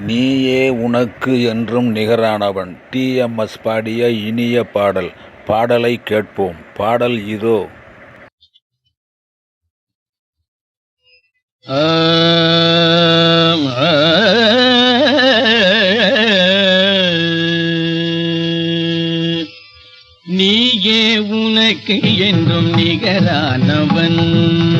நீயே உனக்கு என்றும் நிகரானவன். டிஎம்எஸ் பாடிய இனிய பாடல். பாடலை கேட்போம். பாடல் இதோ. நீயே உனக்கு என்றும் நிகரானவன்.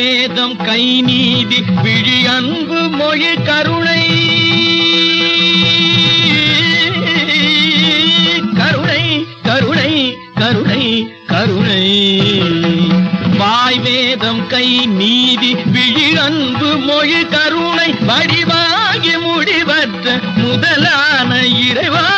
வேதம் கை நீதி விழி அன்பு மொழி கருணை. கருணை கருணை கருணை கருணை. வாய் வேதம் கை நீதி விழி அன்பு மொழி கருணை. வடிவாகி முடிவற்ற முதலான இறைவா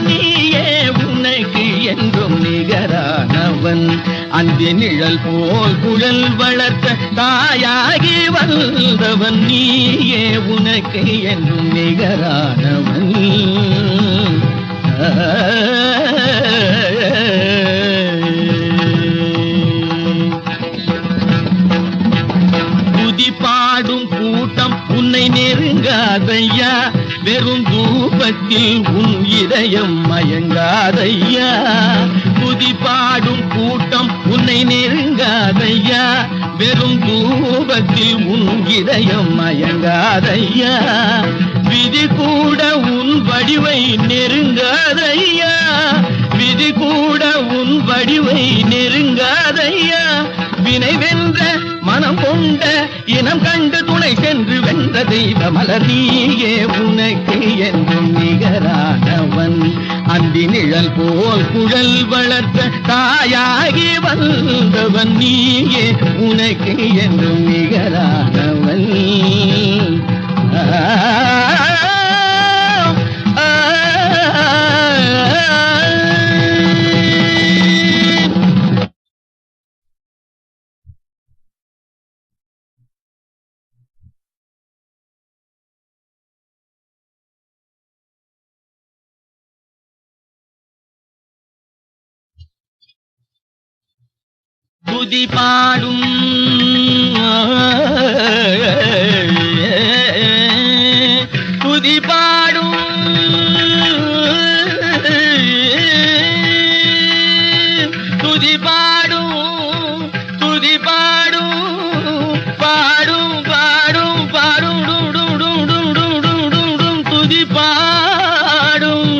நீயே உனக்கு என்றும் நிகரானவன். அந்த நிழல் போல் குழல் வளர்த்த தாயாகி வந்தவன் நீயே உனக்கு என்றும் நிகரானவன். துதி கூட்டம் உன்னை நெருங்காதையா? வெறும் தூபத்தில் உன் இதயம் மயங்காதையா? துதி பாடும் கூட்டம் உன்னை நெருங்காதையா? வெறும் தூபத்தில் உன் இதயம் மயங்காதையா? விதி கூட உன் வடிவை நெருங்காதையா? விதி கூட உன் வடிவை நெருங்காதையா? வினை வென்ற மனம் கொண்ட இனம் கண்டு துணை சென்று வென்ற தெய்வ மலர் நீயே உனக்கு என்றும் நிகரானவன். அந்தி போல் குழல் வளர்த்த தாயாகி வந்தவன் நீயே. உனக்கு என்றும் நிகரானவன். ஆ, துதி பாடும். துதி பாடும். துதி பாடும். துதி பாடும். பாடும் பாடும் பாடும். துதி பாடும்.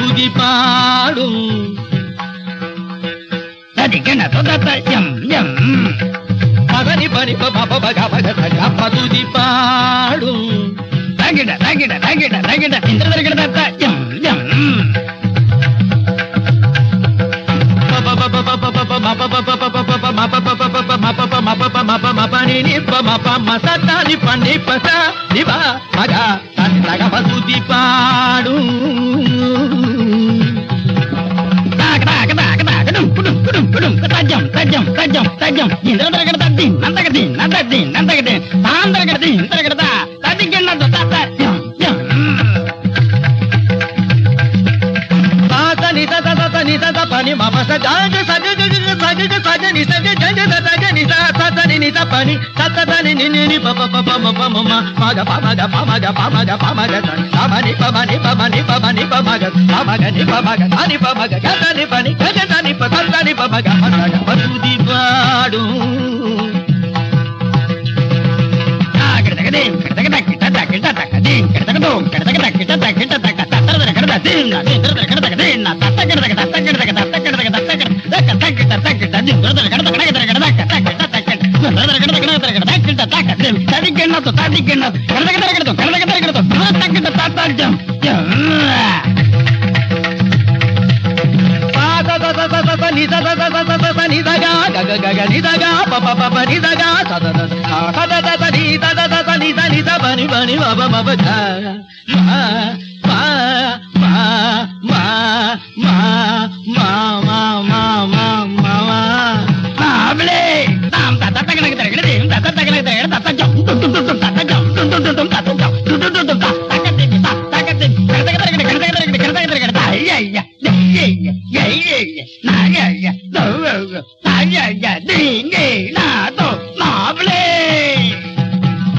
துதி பாடும். దిగ్గణ సుదత ఎం ఎం పదని పని పదుది పాడు తగిడ తగిడ తగిడ తగిడ ఇంద్ర తగిడ దత్త పాడు తజ్జం తజ్జం తజ్జం తజ్జం ఇంద్ర తరగడ నందగది నందది నందగది తాందరగడది ఇంతరగడద తదిగ్గిన్నదు తత్యం తాతని తత తతని తత పని మమ సజాజ సజ సగగ సగ ని సగ జగ సగ ని స సత ని ని స పని సత త ని ని ని ప ప ప ప మ ప మ మ ప గ ప మ గ ప మ గ ప మ గ ప మ గ స మ ని ప మ ని ప మ ని ప మ ని ప మ గ ప మ గ ని ప మ గ ని ప మ గ గ త ని ప ని గ గ త ని ప త ని ప మ గ మ గ పతుది పాడు కిట కిట కిట కిట కిట కిట కిట కిట కిట కిట కిట కిట కిట కిట కిట కిట కిట ma ma ma ma ma 男人呀，你你那都拿不嘞？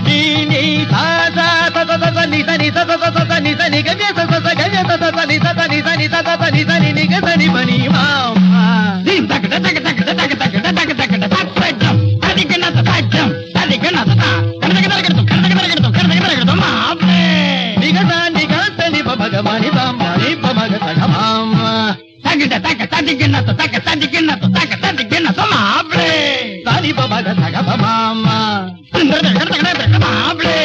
你你他他他他他他你他你他他他他他你他你个别他他他个别他他他你他他你他你他他他你他你你个他你不你妈妈？你那个那个那个那个那个那个那个那个他快走，他你跟那他快走，他你跟那他他，他那个那个那个走，他那个那个那个走，他那个那个那个走，妈不嘞？你个他你个他你不把个把你把把你把把个他个妈妈？那个那个那个那个那个那个。బాబ్లే sorry బాబా తగ బామ్మ తగడ తగడ తగడ బాబ్లే